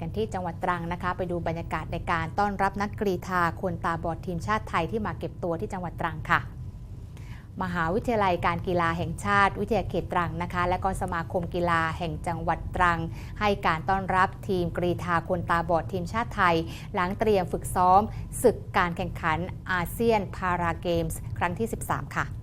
กันที่จังหวัดตรังนะคะ ไปดูบรรยากาศในการต้อนรับนักกรีธาคนตาบอดทีมชาติไทยที่มาเก็บตัวที่จังหวัดตรังค่ะ มหาวิทยาลัยการกีฬาแห่งชาติ วิทยาเขตตรังนะคะ และก็สมาคมกีฬาแห่งจังหวัดตรัง ให้การต้อนรับทีมกรีธาคนตาบอดทีมชาติไทย หลังเตรียมฝึกซ้อมศึกการแข่งขันอาเซียนพาราเกมส์ ครั้งที่ 13 ค่ะ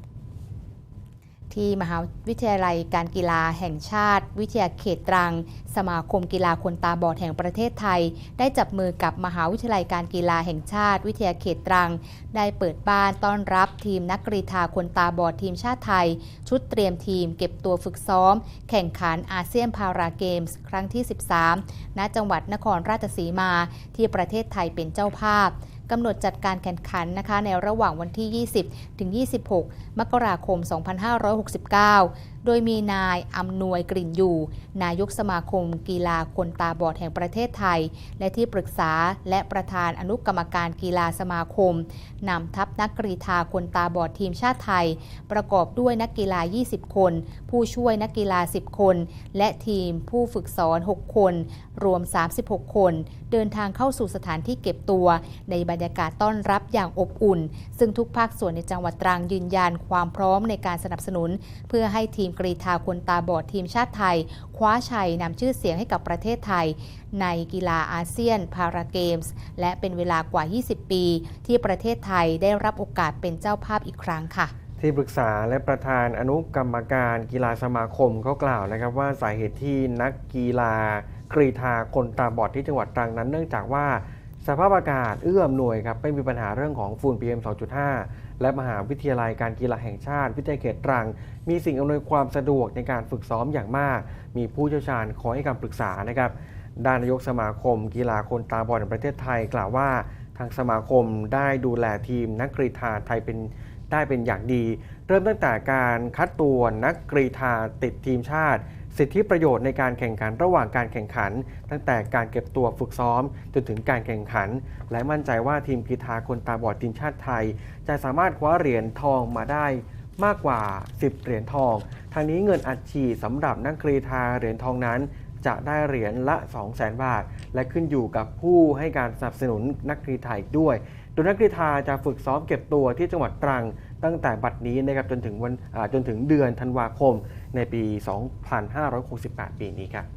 ที่มหาวิทยาลัยการกีฬาแห่งชาติ วิทยาเขตตรัง สมาคมกีฬาคนตาบอดแห่งประเทศไทย ได้จับมือกับมหาวิทยาลัยการกีฬาแห่งชาติ วิทยาเขตตรัง ได้เปิดบ้านต้อนรับทีมนักกรีธาคนตาบอดทีมชาติไทย ชุดเตรียมทีมเก็บตัวฝึกซ้อม แข่งขันอาเซียนพาราเกมส์ครั้งที่ 13 ณ จังหวัดนครราชสีมาที่ประเทศไทยเป็นเจ้าภาพ กำหนดจัดการแข่งขันนะคะในระหว่างวันที่ 20 ถึง 26 มกราคม 2569 โดยมีนายอำนวยกลิ่นอยู่ นายกสมาคม กีฬาคนตาบอดแห่งประเทศไทย และที่ปรึกษาและประธานอนุกรรมการกีฬาสมาคมนำทัพนักกรีธาคนตาบอดทีมชาติไทย ประกอบด้วยนักกีฬา 20 คน ผู้ช่วยนักกีฬา 10 คน และทีมผู้ฝึกสอน 6 คน รวม 36 คน เดินทางเข้าสู่สถานที่เก็บตัว ในบรรยากาศต้อนรับอย่างอบอุ่น ซึ่งทุกภาคส่วนในจังหวัดตรังยืนยันความพร้อมในการสนับสนุน เพื่อให้ทีมกรีธาคนตาบอดทีมชาติไทย คว้าชัยนำชื่อเสียงให้กับประเทศไทย ในกีฬาอาเซียน พาราเกมส์ และเป็นเวลากว่า 20 ปี ที่ประเทศไทยได้รับโอกาสเป็นเจ้าภาพอีกครั้งค่ะที่ปรึกษาและประธานอนุกรรมการกีฬาสมาคมเขากล่าวนะครับว่าสาเหตุที่นักกีฬากรีธาคนตาบอดที่จังหวัดตรังนั้น เนื่องจากว่า สภาพอากาศเอื้ออำนวยครับไม่มีปัญหาเรื่องของฝุ่น PM 2.5 และมหาวิทยาลัยการกีฬาแห่งชาติ วิทยาเขตตรัง มีสิ่งอำนวยความสะดวกในการฝึกซ้อมอย่างมาก มีผู้เชี่ยวชาญคอยให้คำปรึกษานะครับด้านนายกสมาคม กีฬาคนตาบอดแห่งประเทศไทย กล่าวว่า ทางสมาคมได้ดูแลทีมนักกรีธาไทยเป็นได้เป็นอย่างดี เริ่มตั้งแต่การคัดตัวนักกรีธาติดทีมชาติ สิทธิประโยชน์ในการแข่งขันระหว่างการแข่งขัน ตั้งแต่การเก็บตัวฝึกซ้อมจนถึงการแข่งขัน และมั่นใจว่าทีมกีฬาคนตาบอดทีมชาติไทย จะสามารถคว้าเหรียญทองมาได้มากกว่า 10 เหรียญทอง ทางนี้เงินอัดฉีดสำหรับนักกรีธาเหรียญทองนั้น จะได้เหรียญละ 200,000 บาท และขึ้นอยู่กับผู้ให้การสนับสนุนนักกรีธาอีกด้วย โดยนักกรีธาจะฝึกซ้อมเก็บตัวที่จังหวัดตรัง ตั้งแต่บัดนี้นะครับจนถึงวันจนถึงเดือนธันวาคมในปี 2568 ปีนี้ครับ